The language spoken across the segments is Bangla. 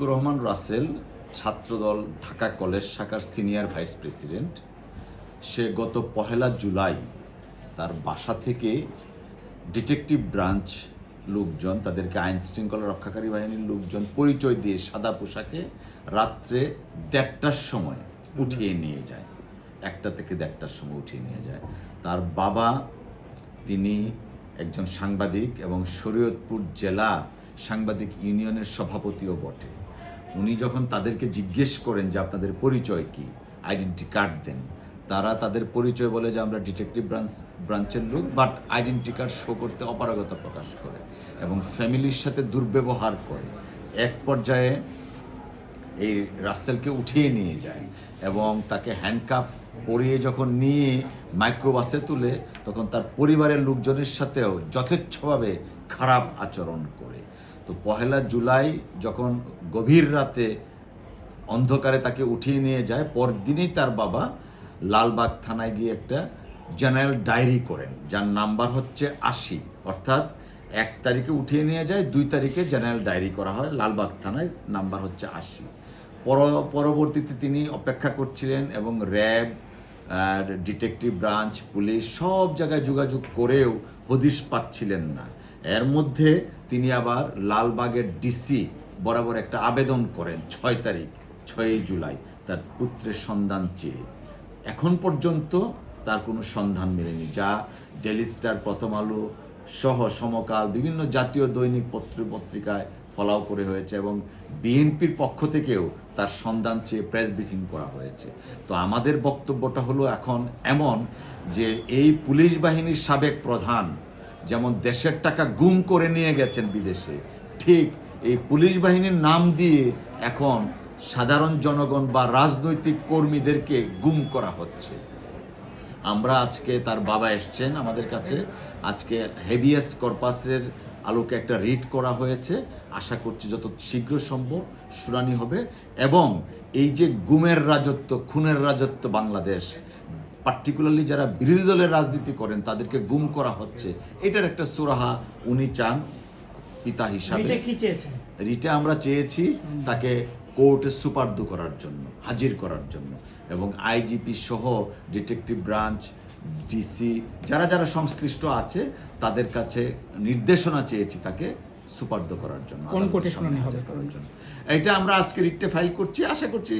রহমান রাসেল, ছাত্রদল, ঢাকা কলেজ শাখার সিনিয়র ভাইস প্রেসিডেন্ট। সে গত পহেলা জুলাই তার বাসা থেকে ডিটেকটিভ ব্রাঞ্চ লোকজন, তাদেরকে আইন শৃঙ্খলা রক্ষাকারী বাহিনীর লোকজন পরিচয় দিয়ে সাদা পোশাকে রাত্রে দেড়টার সময় উঠিয়ে নিয়ে যায়। একটা থেকে দেড়টার সময় উঠিয়ে নিয়ে যায়। তার বাবা তিনি একজন সাংবাদিক এবং শরীয়তপুর জেলা সাংবাদিক ইউনিয়নের সভাপতিও বটে। উনি যখন তাদেরকে জিজ্ঞেস করেন যে আপনাদের পরিচয় কি আইডেন্টি কার্ড দেন, তারা তাদের পরিচয় বলে যে আমরা ডিটেকটিভ ব্রাঞ্চ ব্রাঞ্চের লোক বাট আইডেন্টি কার্ড শো করতে অপারগতা প্রকাশ করে এবং ফ্যামিলির সাথে দুর্ব্যবহার করে। এক পর্যায়ে এই রাসেলকে উঠিয়ে নিয়ে যায় এবং তাকে হ্যান্ডকাপ পরিয়ে যখন নিয়ে মাইক্রোবাসে তুলে, তখন তার পরিবারের লোকজনের সাথেও যথেচ্ছভাবে খারাপ আচরণ করে। তো পহেলা জুলাই যখন গভীর রাতে অন্ধকারে তাকে উঠিয়ে নিয়ে যায়। পরদিনই তার বাবা লালবাগ থানায় গিয়ে একটা জেনারেল ডায়েরি করেন, যার নাম্বার হচ্ছে আশি। অর্থাৎ এক তারিখে উঠিয়ে নিয়ে যায়, দুই তারিখে জেনারেল ডায়েরি করা হয়, লালবাগ থানায় নাম্বার হচ্ছে আশি। পর, পরবর্তীতে তিনি অপেক্ষা করছিলেন এবং র্যাব ডিটেকটিভ ব্রাঞ্চ, পুলিশ সব জায়গায় যোগাযোগ করেও হদিশ পাচ্ছিলেন না। এর মধ্যে তিনি আবার লালবাগের ডিসি বরাবর একটা আবেদন করেন ছয় তারিখ, ছয়ই জুলাই, তার পুত্রের সন্ধান চেয়ে। এখন পর্যন্ত তার কোনো সন্ধান মেলেনি, যা ডেলি স্টার প্রথম আলো সহ সমকাল বিভিন্ন জাতীয় দৈনিক পত্র পত্রিকায় ফলাও করে হয়েছে এবং বিএনপির পক্ষ থেকেও তার সন্ধান চেয়ে প্রেস ব্রিফিং করা হয়েছে। তো আমাদের বক্তব্যটা হলো এখন এমন যে এই পুলিশ বাহিনীর সাবেক প্রধান যেমন দেশের টাকা গুম করে নিয়ে গেছেন বিদেশে, ঠিক এই পুলিশ বাহিনীর নাম দিয়ে এখন সাধারণ জনগণ বা রাজনৈতিক কর্মীদেরকে গুম করা হচ্ছে। আমরা আজকে তার বাবা এসছেন আমাদের কাছে। আজকে হেভিয়াস কর্পাসের আলোকে একটা রিট করা হয়েছে। আশা করছি যত শীঘ্র সম্ভব শুনানি হবে। এবং এই যে গুমের রাজত্ব, খুনের রাজত্ব বাংলাদেশ পার্টিকুলারলি যারা বিরোধী দলের রাজনীতি করেন, তাদেরকে গুম করা হচ্ছে। এটার একটা সুরাহা উনি চান। পিতা হিসাবে। রিটে আমরা চেয়েছি তাকে কোর্টে সুপার্দ করার জন্য হাজির করার জন্য। এবং আইজিপি সহ ডিটেকটিভ ব্রাঞ্চ ডিসি যারা যারা সংশ্লিষ্ট আছে তাদের কাছে নির্দেশনা চেয়েছি তাকে সুপার্দ করার জন্য এটা আমরা আজকে রিটে ফাইল করছি। আশা করছি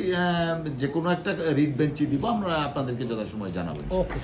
যে কোনো একটা রিট বেঞ্চই দিব আমরা আপনাদেরকে যথাসময় জানাব। ওকে।